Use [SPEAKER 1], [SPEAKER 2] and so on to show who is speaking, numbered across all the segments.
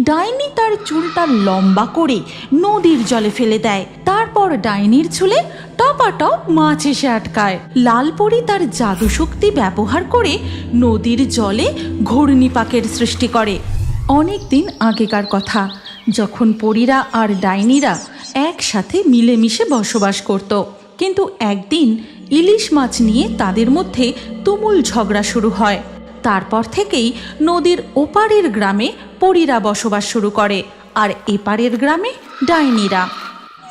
[SPEAKER 1] ডাইনি তার চুলটা লম্বা করে নদীর জলে ফেলে দেয়। তারপর ডাইনির চুলে টপাটপ মাছ এসে আটকায়। লালপরি তার জাদু শক্তি ব্যবহার করে নদীর জলে ঘূর্ণিপাকের সৃষ্টি করে। অনেক দিন আগেকার কথা, যখন পরীরা আর ডাইনিরা একসাথে মিলেমিশে বসবাস করত। কিন্তু একদিন ইলিশ মাছ নিয়ে তাদের মধ্যে তুমুল ঝগড়া শুরু হয়। তারপর থেকেই নদীর ওপারের গ্রামে পরীরা বসবাস শুরু করে আর এপারের গ্রামে ডাইনিরা।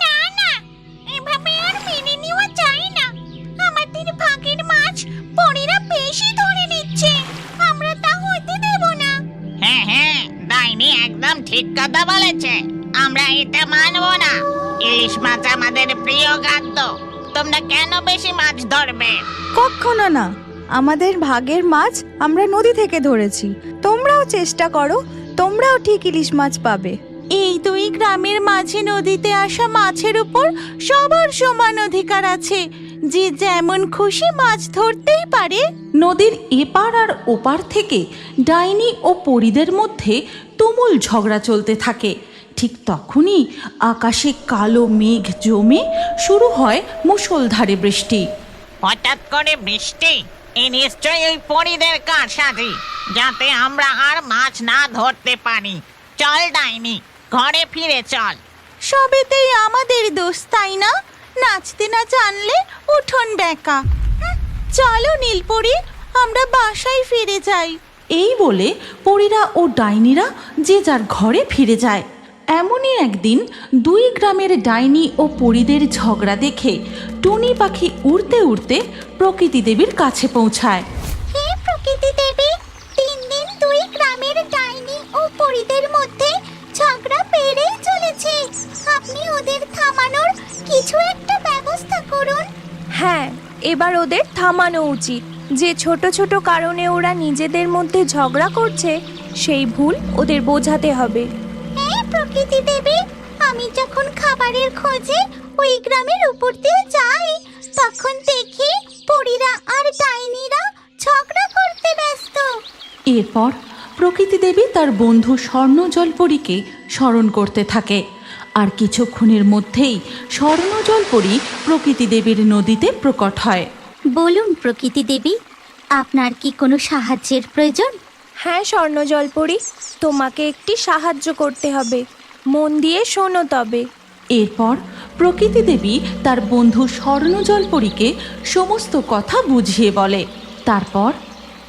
[SPEAKER 2] না না এভাবে নেওয়া যায় না। আমাদের ভাগের মাছ পরেরা বেশি ধরে নিচ্ছে। আমরা তা হতে দেব না।
[SPEAKER 3] হ্যাঁ হ্যাঁ ডাইনি একদম ঠিক কথা বলেছে। আমরা এটা মানবো না। ইলিশ মাছ আমাদের প্রিয় খাদ্য। তোমরা কেন বেশি মাছ ধরবে?
[SPEAKER 4] কখনো না। আমাদের ভাগের মাছ আমরা নদী থেকে ধরেছি। তোমরাও চেষ্টা করো তোমরাও ঠিক ইলিশ মাছ পাবে।
[SPEAKER 1] এই দুই গ্রামের মাঝে নদীতে আসা মাছের উপর সবার সমান অধিকার আছে। যে যেমন খুশি মাছ ধরতেই পারে। নদীর এপার আর ওপার থেকে ডাইনি ও পরিদের মধ্যে তুমুল ঝগড়া চলতে থাকে। ঠিক তখনই আকাশে কালো মেঘ জমে শুরু হয় মুষলধারে বৃষ্টি।
[SPEAKER 3] হঠাৎ করে বৃষ্টি? এ নিশ্চয়ই ওই পরিদের কারসাজি যাতে আমরা আর মাছ না ধরতে পারি। চল ডাইনি ঘরে ফিরে চল।
[SPEAKER 1] সবেতেই আমাদের দোষ তাই না? নাচতে না জানলে উঠোন বেকা চলো নীলপরি আমরা বাসায় ফিরে যাই। এই বলে পরীরা ও ডাইনিরা যে যার ঘরে ফিরে যায়। এমনই একদিন দুই গ্রামের ডাইনি ও পরীদের ঝগড়া দেখে টুনি পাখি উড়তে উড়তে প্রকৃতি দেবীর কাছে পৌঁছায়।
[SPEAKER 2] হে প্রকৃতি দেবী তিন দিন দুই গ্রামের ডাইনি ও পরিদের মধ্যে ঝগড়া বেড়েই চলেছে। আপনি ওদের থামানোর কিছু একটা ব্যবস্থা করুন।
[SPEAKER 4] হ্যাঁ এবার ওদের থামানো উচিত। যে ছোট ছোট কারণে ওরা নিজেদের মধ্যে ঝগড়া করছে সেই ভুল ওদের বোঝাতে হবে।
[SPEAKER 2] হে প্রকৃতি দেবী আমি যখন খাবারের খোঁজে ওই গ্রামের উপর দিয়ে যাই। তখন দেখি পরীরা আর ডাইনিরা ঝগড়া করতে ব্যস্ত।
[SPEAKER 1] এরপর প্রকৃতি দেবী তার বন্ধু স্বর্ণ জলপরীকে স্মরণ করতে থাকে। আর কিছুক্ষণের মধ্যেই স্বর্ণ জলপরী প্রকৃতি দেবীর নদীতে প্রকট হয়।
[SPEAKER 2] বলুন প্রকৃতি দেবী আপনার কি কোনো সাহায্যের প্রয়োজন?
[SPEAKER 4] হ্যাঁ স্বর্ণ জলপরি তোমাকে একটি সাহায্য করতে হবে। মন দিয়ে শোনো তবে।
[SPEAKER 1] এরপর প্রকৃতি দেবী তার বন্ধু স্বর্ণ জলপরীকে সমস্ত কথা বুঝিয়ে বলে। তারপর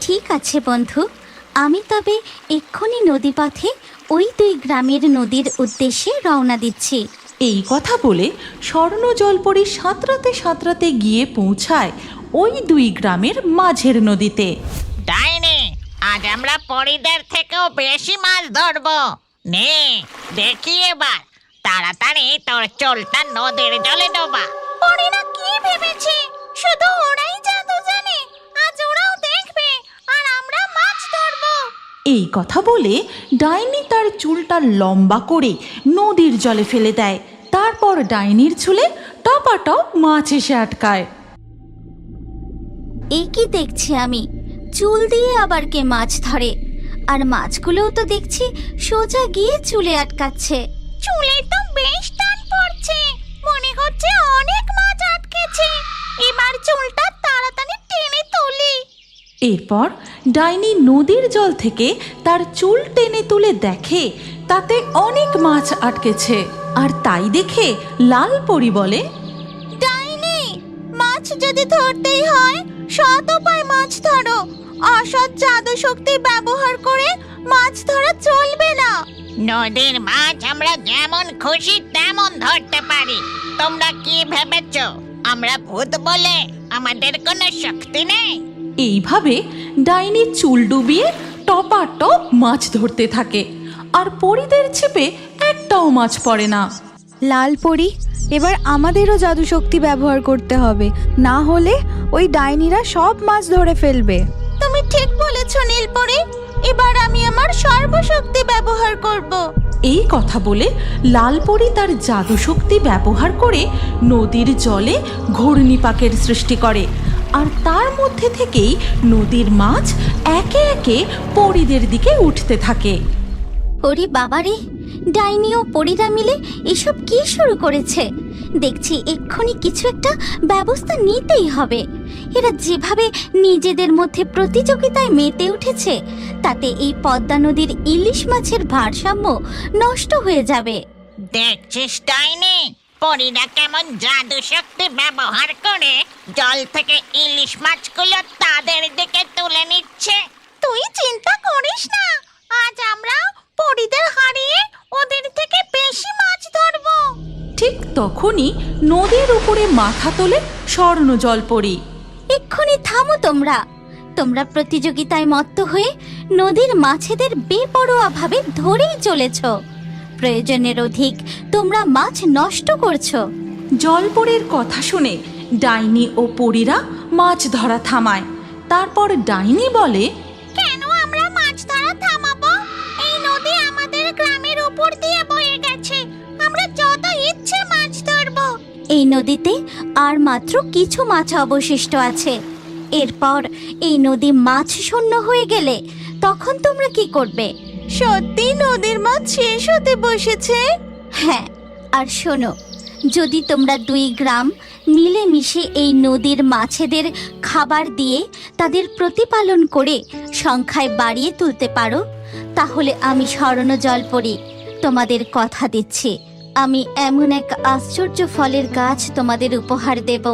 [SPEAKER 2] ঠিক আছে বন্ধু আমি তবে এক্ষুনি নদীপথে ওই দুই গ্রামের নদীর উদ্দেশ্যে রওনা দিচ্ছি।
[SPEAKER 1] এই কথা বলে স্বর্ণ জলপরী সাঁতরাতে সাঁতরাতে গিয়ে পৌঁছায় ওই দুই গ্রামের মাঝের নদীতে।
[SPEAKER 3] ডাইনি আজ আমরা পরিদের থেকেও বেশি মাছ ধরবো। নে দেখি এবার। তাড়াতাড়ি তোর চোলটা নদীর জলে ডোবা।
[SPEAKER 2] পরীরা কি ভেবেছে? শুধু ওরাই জাদু জানে আজ ওরাও দেখবে আর আমরা মাছ ধরবো।
[SPEAKER 1] এই কথা বলে ডাইনি তার চুলটা লম্বা করে নদীর জলে ফেলে দেয়। তারপর ডাইনির চুলে টপাটপ মাছ এসে আটকায়।
[SPEAKER 2] এই কি দেখছি আমি? চুল দিয়ে আবার কে মাছ ধরে? আর মাছগুলোও তো দেখছি সোজা গিয়ে চুলে আটকাচ্ছে। চুলে তো বেশ টান পড়ছে। মনে হচ্ছে অনেক মাছ আটকেছে। এবার চুলটা তাড়াতাড়ি টেনে তুলি।
[SPEAKER 1] এরপর ডাইনি নদীর জল থেকে তার চুল টেনে তুলে দেখে তাতে অনেক মাছ আটকেছে। আর তাই দেখে লাল পরি বলে
[SPEAKER 2] ডাইনি মাছ যদি ধরতেই হয় সৎ উপায় মাছ ধরো। অসৎ জাদু শক্তি ব্যবহার করে মাছ ধরা চলবে না।
[SPEAKER 3] নদীর মাছ আমরা যেমন খুশি তেমন ধরতে পারি। তোমরা কি ভেবেছ? আমরা ভূত বলে আমাদের কোনো শক্তি নেই।
[SPEAKER 1] এইভাবে ডাইনি চুল ডুবিয়ে টপা টপ মাছ ধরতে থাকে। আর পরিদের ছিপে একটাও মাছ পড়ে না।
[SPEAKER 4] লাল পরি এবার আমাদেরও জাদু শক্তি ব্যবহার করতে হবে। না হলে ওই ডাইনিরা সব মাছ ধরে ফেলবে।
[SPEAKER 2] ঠিক বলেছ নীলপরি। এবার আমি আমার সর্বশক্তি ব্যবহার করব।
[SPEAKER 1] এই কথা বলে লালপরি তার জাদু শক্তি ব্যবহার করে নদীর জলে ঘূর্ণিপাকের সৃষ্টি করে। আর তার মধ্যে থেকেই নদীর মাছ একে একে পরিদের দিকে উঠতে থাকে।
[SPEAKER 2] ওরে বাবারে ডাইনি ও পরীরা মিলে এসব কি শুরু করেছে? দেখছি এক্ষুনি কিছু একটা ব্যবস্থা নিতেই হবে। এরা যেভাবে নিজেদের মধ্যে প্রতিযোগিতায় মেতে উঠেছে তাতে এই পদ্মা নদীর ইলিশ মাছের ভারসাম্য নষ্ট হয়ে যাবে।
[SPEAKER 3] দেখছিস ডাইনি? পরীরা কেমন জাদু শক্তি ব্যবহার করে জল থেকে ইলিশ মাছগুলো তাদের দিকে তুলে নিচ্ছে।
[SPEAKER 2] তুই চিন্তা করিস না আজ আমরা পরীদের হারিয়ে ওদের থেকে বেশি মাছ ধরবো
[SPEAKER 1] ঠিক তখনই নদীর উপরে মাথা তোলে স্বর্ণ জলপরি
[SPEAKER 2] এক্ষুনি থামো তোমরা। তোমরা প্রতিযোগিতায় মত্ত হয়ে নদীর মাছেদের বেপরোয়াভাবে ধরেই চলেছ। প্রয়োজনের অধিক তোমরা মাছ নষ্ট করছ।
[SPEAKER 1] জলপরের কথা শুনে ডাইনি ও পরীরা মাছ ধরা থামায়। তারপর ডাইনি বলে
[SPEAKER 2] কেন এই নদীতে আর মাত্র কিছু মাছ অবশিষ্ট আছে। এরপর এই নদী মাছ শূন্য হয়ে গেলে তখন তোমরা কি করবে? সত্যি নদীর মাছ শেষ হতে বসেছে? হ্যাঁ আর শোনো যদি তোমরা দুই গ্রাম মিলেমিশে এই নদীর মাছেদের খাবার দিয়ে তাদের প্রতিপালন করে সংখ্যায় বাড়িয়ে তুলতে পারো তাহলে আমি স্মরণ জল পড়ি তোমাদের কথা দিচ্ছি। আমি এমন এক আশ্চর্য ফলের গাছ তোমাদের উপহার দেব।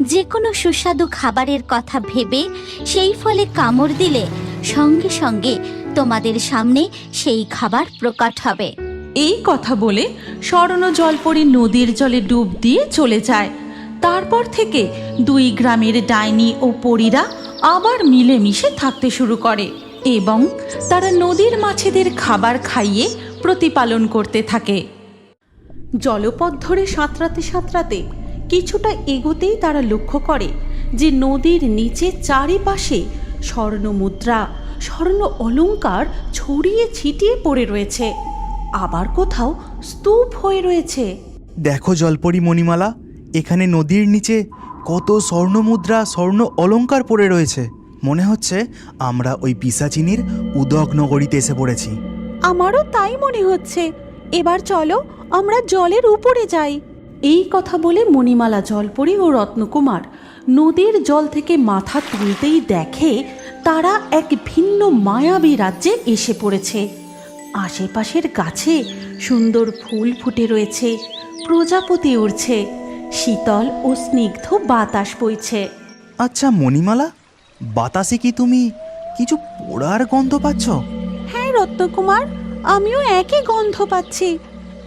[SPEAKER 2] যে কোনো সুস্বাদু খাবারের কথা ভেবে সেই ফলে কামড় দিলে সঙ্গে সঙ্গে তোমাদের সামনে সেই খাবার প্রকট হবে।
[SPEAKER 1] এই কথা বলে স্বর্ণ জলপরি নদীর জলে ডুব দিয়ে চলে যায়। তারপর থেকে দুই গ্রামের ডাইনি ও পরীরা আবার মিলেমিশে থাকতে শুরু করে এবং তারা নদীর মাছেদের খাবার খাইয়ে প্রতিপালন করতে থাকে। জলপথ ধরে সাঁতরাতে সাঁতরাতে কিছুটা এগোতেই তারা লক্ষ্য করে যে নদীর নিচে চারিপাশে স্বর্ণ মুদ্রা স্বর্ণ অলংকার ছড়িয়ে ছিটিয়ে পড়ে রয়েছে। আবার কোথাও স্তূপ হয়ে রয়েছে।
[SPEAKER 5] দেখো জলপরি মণিমালা এখানে নদীর নিচে কত স্বর্ণ মুদ্রা স্বর্ণ অলঙ্কার পড়ে রয়েছে। মনে হচ্ছে আমরা ওই পিসাচিনির উদক নগরীতে এসে পড়েছি।
[SPEAKER 1] আমারও তাই মনে হচ্ছে। এবার চলো আমরা জলের উপরে যাই। এই কথা বলে মণিমালা জলপরি ও রত্নকুমার নদীর জল থেকে মাথা তুলতেই দেখে তারা এক ভিন্ন মায়াবী রাজ্যে এসে পড়েছে। আশেপাশের গাছে সুন্দর ফুল ফুটে রয়েছে প্রজাপতি উড়ছে শীতল ও স্নিগ্ধ বাতাস বইছে।
[SPEAKER 5] আচ্ছা মণিমালা বাতাসে কি তুমি কিছু পোড়ার গন্ধ পাচ্ছ?
[SPEAKER 1] হ্যাঁ রত্নকুমার আমিও একই গন্ধ পাচ্ছি।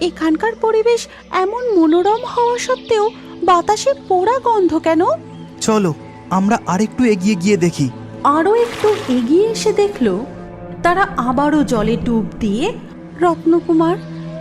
[SPEAKER 1] এখানকার পরিবেশ এমন মনোরম হওয়া সত্ত্বেও বাতাসে পোড়া গন্ধ কেন?
[SPEAKER 5] চলো আমরা আরেকটু এগিয়ে গিয়ে দেখি।
[SPEAKER 1] আরও একটু এগিয়ে এসে দেখল তারা আবারও জলে ডুব দিয়ে রত্নকুমার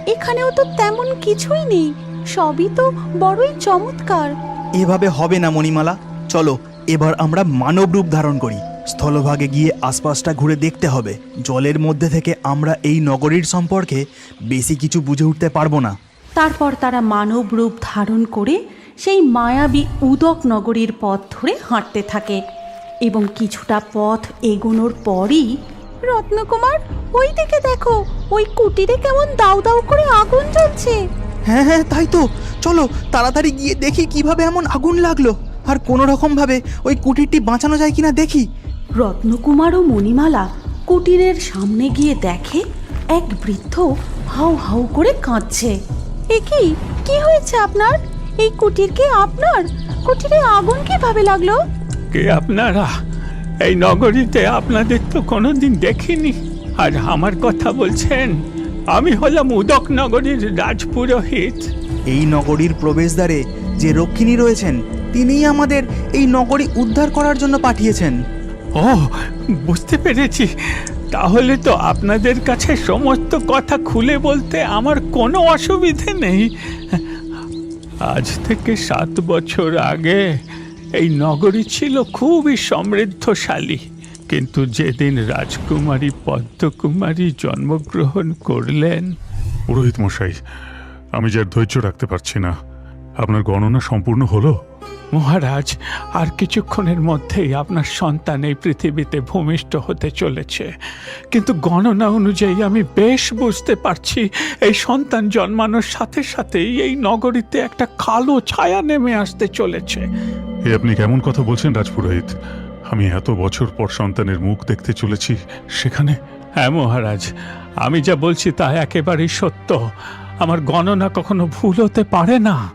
[SPEAKER 1] এখানেও তো তেমন কিছুই নেই সবই তো বড়ই চমৎকার।
[SPEAKER 5] এভাবে হবে না মণিমালা। চলো এবার আমরা মানব রূপ ধারণ করি। স্থলভাগে গিয়ে আশপাশটা ঘুরে দেখতে হবে। জলের মধ্যে থেকে আমরা এই নগরীর সম্পর্কে বেশি কিছু বুঝে উঠতে পারব না।
[SPEAKER 1] তারপর তারা মানব রূপ ধারণ করে সেই মায়াবী উদক নগরীর পথ ধরে হাঁটতে থাকে এবং কিছুটা পথ এগোনোর পরই রত্নকুমার ওই দিকে দেখো ওই কুটিরে কেমন দাউ দাউ করে আগুন জ্বলছে।
[SPEAKER 5] হ্যাঁ হ্যাঁ তাই তো। চলো তাড়াতাড়ি গিয়ে দেখি কীভাবে এমন আগুন লাগল। আর কোনো রকম ভাবে ওই কুটিরটি বাঁচানো যায় কিনা দেখি।
[SPEAKER 1] রত্নকুমার ও মণিমালা কুটিরের সামনে গিয়ে দেখে এক বৃদ্ধ হাউ হাউ করে কাঁদছে। এ কি? কি হয়েছে আপনার? এই কুটির কি আপনার? কুটিরে আগুন কীভাবে লাগল?
[SPEAKER 6] কে আপনারা? এই নগরীতে আপনাদের তো কোনোদিন দেখিনি। আর আমার কথা বলছেন আমি হলাম উদক নগরীর রাজপুরোহিত।
[SPEAKER 5] এই নগরীর প্রবেশদ্বারে যে রক্ষিণী রয়েছেন তিনিই আমাদের এই নগরী উদ্ধার করার জন্য পাঠিয়েছেন।
[SPEAKER 6] ও, বুঝতে পেরেছি। তাহলে তো আপনাদের কাছে সমস্ত কথা খুলে বলতে আমার কোনো অসুবিধে নেই। আজ থেকে সাত বছর আগে এই নগরী ছিল খুবই সমৃদ্ধশালী, কিন্তু যেদিন রাজকুমারী পদ্মকুমারী জন্মগ্রহণ করলেন,
[SPEAKER 7] পুরোহিত মশাই, আমি যার ধৈর্য রাখতে পারছি না, আপনার গণনা সম্পূর্ণ হলো?
[SPEAKER 6] মহারাজ আর কিছুক্ষণের মধ্যেই আপনার সন্তান এই পৃথিবীতে ভূমিষ্ঠ হতে চলেছে। কিন্তু গণনা অনুযায়ী আমি বেশ বুঝতে পারছি এই সন্তান জন্মানোর সাথে সাথেই এই নগরীতে একটা কালো ছায়া নেমে আসতে চলেছে।
[SPEAKER 7] এ আপনি কেমন কথা বলছেন রাজপুরোহিত? আমি এত বছর পর সন্তানের মুখ দেখতে চলেছি সেখানে
[SPEAKER 6] হ্যাঁ মহারাজ আমি যা বলছি তা একেবারেই সত্য। আমার গণনা কখনো ভুল হতে পারে না।